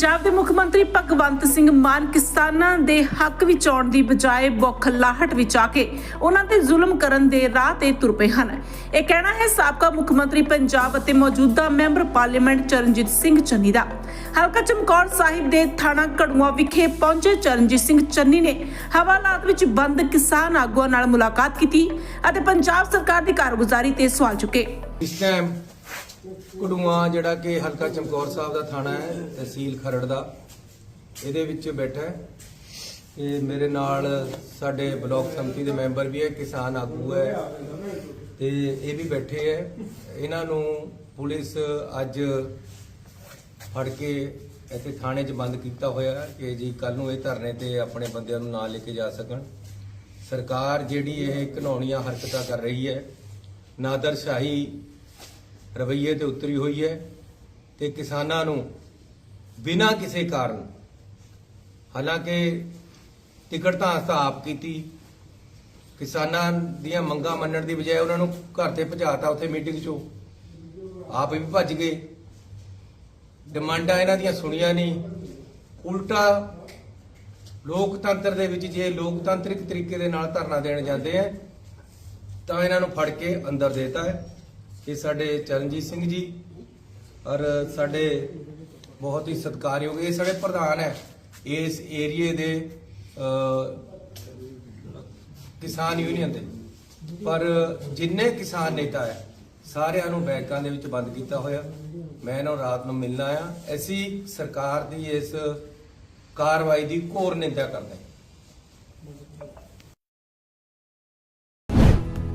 ਪੰਜਾਬ ਦੇ ਮੁੱਖ ਮੰਤਰੀ ਭਗਵੰਤ ਸਿੰਘ ਮਾਨ ਕਿਸਾਨਾਂ ਦੇ ਹੱਕ ਵਿੱਚ ਆਉਣ ਦੀ ਬਜਾਏ ਬੌਖਲਾਹਟ ਵਿੱਚ ਆ ਕੇ ਉਹਨਾਂ ਤੇ ਜ਼ੁਲਮ ਕਰਨ ਦੇ ਰਾਹ ਤੇ ਤੁਰ ਪਏ ਹਨ। ਇਹ ਕਹਿਣਾ ਹੈ, ਸਾਬਕਾ ਮੁੱਖ ਮੰਤਰੀ ਪੰਜਾਬ ਅਤੇ ਮੌਜੂਦਾ ਮੈਂਬਰ ਪਾਰਲੀਮੈਂਟ ਚਰਨਜੀਤ ਸਿੰਘ ਚੰਨੀ ਦਾ। ਹਲਕਾ ਚਮਕੌਰ ਸਾਹਿਬ ਦੇ ਥਾਣਾ ਕੜੂਆ ਵਿਖੇ ਪਹੁੰਚੇ ਚਰਨਜੀਤ ਸਿੰਘ ਚੰਨੀ ਨੇ ਹਵਾਲਾਤ ਵਿੱਚ ਬੰਦ ਕਿਸਾਨ ਆਗੂਆਂ ਨਾਲ ਮੁਲਾਕਾਤ ਕੀਤੀ ਅਤੇ ਪੰਜਾਬ ਸਰਕਾਰ ਦੀ ਕਾਰਗੁਜ਼ਾਰੀ ਤੇ ਸਵਾਲ ਚੁੱਕੇ। ਇਸ ਟਾਈਮ ਕੜੂਆ ਜਿਹੜਾ ਕਿ ਹਲਕਾ ਚਮਕੌਰ ਸਾਹਿਬ ਦਾ ਥਾਣਾ ਹੈ, ਤਹਿਸੀਲ ਖਰੜ ਦਾ। ਇਹਦੇ ਵਿੱਚ ਬੈਠਾ ਹੈ। ਤੇ ਮੇਰੇ ਨਾਲ ਸਾਡੇ ਬਲਾਕ ਸੰਮਤੀ ਦੇ ਮੈਂਬਰ ਵੀ ਹੈ, ਕਿਸਾਨ ਆਗੂ ਹੈ। ਤੇ ਇਹ ਵੀ ਬੈਠੇ ਹੈ। ਇਹਨਾਂ ਨੂੰ ਪੁਲਿਸ ਅੱਜ ਫੜ ਕੇ ਇੱਥੇ ਥਾਣੇ 'ਚ ਬੰਦ ਕੀਤਾ ਹੋਇਆ ਕਿ ਜੀ ਕੱਲ ਨੂੰ ਇਹ ਧਰਨੇ ਤੇ ਆਪਣੇ ਬੰਦਿਆਂ ਨੂੰ ਨਾਲ ਲੈ ਕੇ ਜਾ ਸਕਣ। ਸਰਕਾਰ ਜਿਹੜੀ ਇਹ ਘਿਨਾਉਣੀਆਂ ਹਰਕਤਾਂ ਕਰ ਰਹੀ ਹੈ ਨਾਦਰਸ਼ਾਹੀ ਰਵੱਈਏ ਤੇ ਉਤਰੀ ਹੋਈ ਹੈ ਤੇ ਕਿਸਾਨਾਂ ਨੂੰ ਬਿਨਾਂ ਕਿਸੇ ਕਾਰਨ, ਹਾਲਾਂਕਿ ਟਿਕਟ ਤਾਂ ਅਸਾਂ ਆਪ ਕੀਤੀ, ਕਿਸਾਨਾਂ ਦੀਆਂ ਮੰਗਾਂ ਮੰਨਣ ਦੀ ਬਜਾਏ ਉਹਨਾਂ ਨੂੰ ਘਰ ਤੇ ਭਜਾਤਾ ਉੱਥੇ ਮੀਟਿੰਗ 'ਚੋਂ। ਆਪ ਵੀ ਭੱਜ ਗਏ। ਡਿਮਾਂਡਾਂ ਇਹਨਾਂ ਦੀਆਂ ਸੁਣੀਆਂ ਨਹੀਂ। ਉਲਟਾ ਲੋਕਤੰਤਰ ਦੇ ਵਿੱਚ ਜੇ ਲੋਕਤੰਤਰਿਕ ਤਰੀਕੇ ਦੇ ਨਾਲ ਧਰਨਾ ਦੇਣ ਜਾਂਦੇ ਆ, ਤਾਂ ਇਹਨਾਂ ਨੂੰ ਫੜ ਕੇ ਅੰਦਰ ਦੇਤਾ ਹੈ। ਇਹ ਸਾਡੇ ਚਰਨਜੀਤ ਸਿੰਘ ਜੀ ਔਰ ਸਾਡੇ ਬਹੁਤ ਹੀ ਸਤਿਕਾਰਯੋਗ, ਇਹ ਸਾਡੇ ਪ੍ਰਧਾਨ ਹੈ। ਇਸ ਏਰੀਏ ਦੇ ਕਿਸਾਨ ਯੂਨੀਅਨ ਦੇ। ਪਰ ਜਿੰਨੇ ਕਿਸਾਨ ਨੇਤਾ ਹੈ, ਸਾਰਿਆਂ ਨੂੰ ਬੈਂਕਾਂ ਦੇ ਵਿੱਚ ਬੰਦ ਕੀਤਾ ਹੋਇਆ। ਮੈਂ ਇਹਨਾਂ ਨੂੰ ਰਾਤ ਨੂੰ ਮਿਲਣਾ ਆ ਅਸੀਂ ਸਰਕਾਰ ਦੀ ਇਸ ਕਾਰਵਾਈ ਦੀ ਘੋਰ ਨਿੰਦਾ ਕਰਦੇ ਹਾਂ।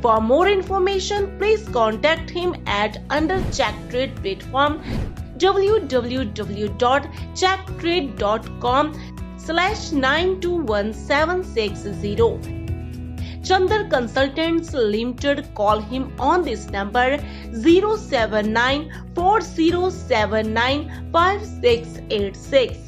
For more information, please contact him at under Check Trade platform www.checktrade.com slash 921760. Chandar Consultants Limited call him on this number 079 4079 5686.